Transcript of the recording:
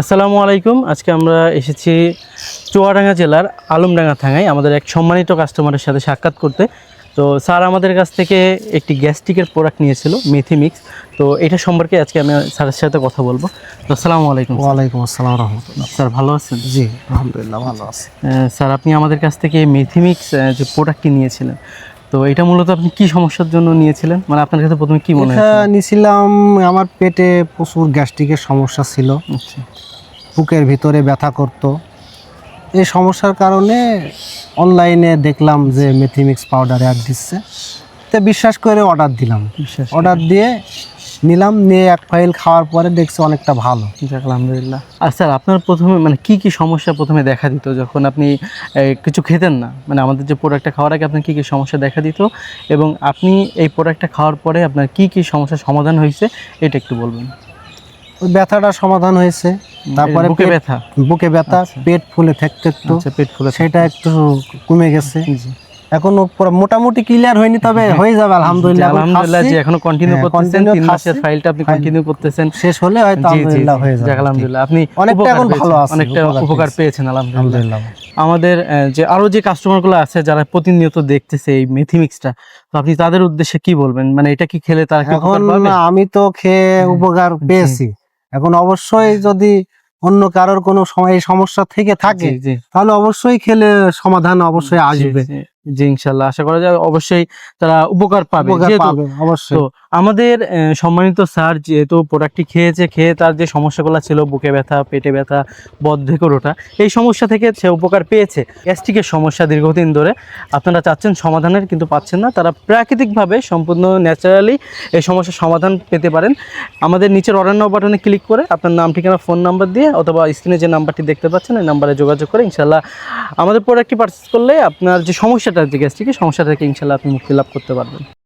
আসসালামু আলাইকুম। আজকে আমরা এসেছি চুয়াডাঙ্গা জেলার আলমডাঙ্গা থানায় আমাদের এক সম্মানিত কাস্টমারের সাথে সাক্ষাৎ করতে। তো স্যার আমাদের কাছ থেকে একটি গ্যাস্ট্রিকের প্রোডাক্ট নিয়েছিল মেথি মিক্স। তো এটা সম্পর্কে আজকে আমি স্যারের সাথে কথা বলব। তো আসসালামু আলাইকুম ওয়ালাইকুম আসসালাম রহমতুল্লাহ। স্যার ভালো আছেন? জি আলহামদুলিল্লাহ ভালো আছে। স্যার আপনি আমাদের কাছ থেকে মেথি মিক্স যে প্রোডাক্টটি নিয়েছিলেন তো এটা মূলত আপনি কি সমস্যার জন্য নিয়েছিলেন? মানে আপনার কাছে প্রথমে কি মনে হয় নিয়েছিলাম আমার পেটে প্রচুর গ্যাস্ট্রিকের সমস্যা ছিল। আচ্ছা। বুকের ভিতরে ব্যথা করতো। এই সমস্যার কারণে অনলাইনে দেখলাম যে মেথিমিক্স পাউডার অ্যাড দিচ্ছে। তো বিশ্বাস করে অর্ডার দিলাম। অর্ডার দিয়ে নিলাম নিয়ে এক ফাইল খাওয়ার পরে দেখছি অনেকটা ভালো। যাক আলহামদুলিল্লাহ। আর স্যার আপনার প্রথমে মানে কি কি সমস্যা প্রথমে দেখা দিত যখন আপনি কিছু খেতেন না? মানে আমাদের যে প্রোডাক্টটা খাওয়ার আগে আপনার কী কী সমস্যা দেখা দিত? এবং আপনি এই প্রোডাক্টটা খাওয়ার পরে আপনার কি কি সমস্যার সমাধান হয়েছে? এটা একটু বলবেন। ব্যথাটা সমাধান হয়েছে। তারপরে বুকে ব্যথা? বুকে ব্যথা আচ্ছা। পেট ফুলে থাকতে একটু। আচ্ছা পেট ফুলে সেটা একটু কমে গেছে। জি। এখনও মোটামুটি ক্লিয়ার হয়নি তবে হয়ে। যাবে আলহামদুলিল্লাহ। আলহামদুলিল্লাহ খাচ্ছি। এখনও কন্টিনিউ হ্যাঁ, করতেছেন তিন মাসের ফাইলটা আপনি কন্টিনিউ করতেছেন। শেষ হলে হয়তো জি জি আলহামদুলিল্লাহ হয়ে যাবে আলহামদুলিল্লাহ। আপনি অনেকটা এখন ভালো পেয়েছেন, আছি, অনেকটা উপকার পেয়েছেন আলহামদুলিল্লাহ। আমাদের যে আরও যে কাস্টমারগুলো আছে যারা প্রতিনিয়ত দেখতেছে এই মেথি মিক্সটা তো আপনি তাদের উদ্দেশ্যে কি বলবেন? মানে এটা কি খেলে তারা কি এখন আমি তো খেয়ে উপকার পেয়েছি। এখন অবশ্যই যদি অন্য কারোর কোনো সময় এই সমস্যা থেকে থাকে জি, জি, তাহলে অবশ্যই খেলে সমাধান অবশ্যই আসবে। জি, ইনশাল্লাহ। আশা করা যায় অবশ্যই তারা উপকার পাবে উপকার পাবে অবশ্যই। আমাদের সম্মানিত স্যার যেহেতু প্রোডাক্টটি খেয়েছে, খেয়ে তার যে সমস্যাগুলো ছিল, বুকে ব্যথা, পেটে ব্যথা বদ্ধকরোটা এই সমস্যা থেকে সে উপকার পেয়েছে। গ্যাস্ট্রিকের সমস্যা দীর্ঘদিন ধরে আপনারা চাচ্ছেন সমাধানের, কিন্তু পাচ্ছেন না। তারা প্রাকৃতিকভাবে সম্পূর্ণ ন্যাচারালি এই সমস্যার সমাধান পেতে পারেন। আমাদের নিচের অর্ডার বাটনে ক্লিক করে আপনার নাম, ঠিকানা ফোন নাম্বার দিয়ে অথবা স্ক্রিনে যে নাম্বারটি দেখতে পাচ্ছেন এই নাম্বারে যোগাযোগ করে ইনশাল্লাহ আমাদের প্রোডাক্টটি পারচেস করলে আপনার যে সমস্যাটা, যে গ্যাস্ট্রিকের সমস্যা থেকে ইনশাল্লাহ আপনি মুক্তি লাভ করতে পারবেন।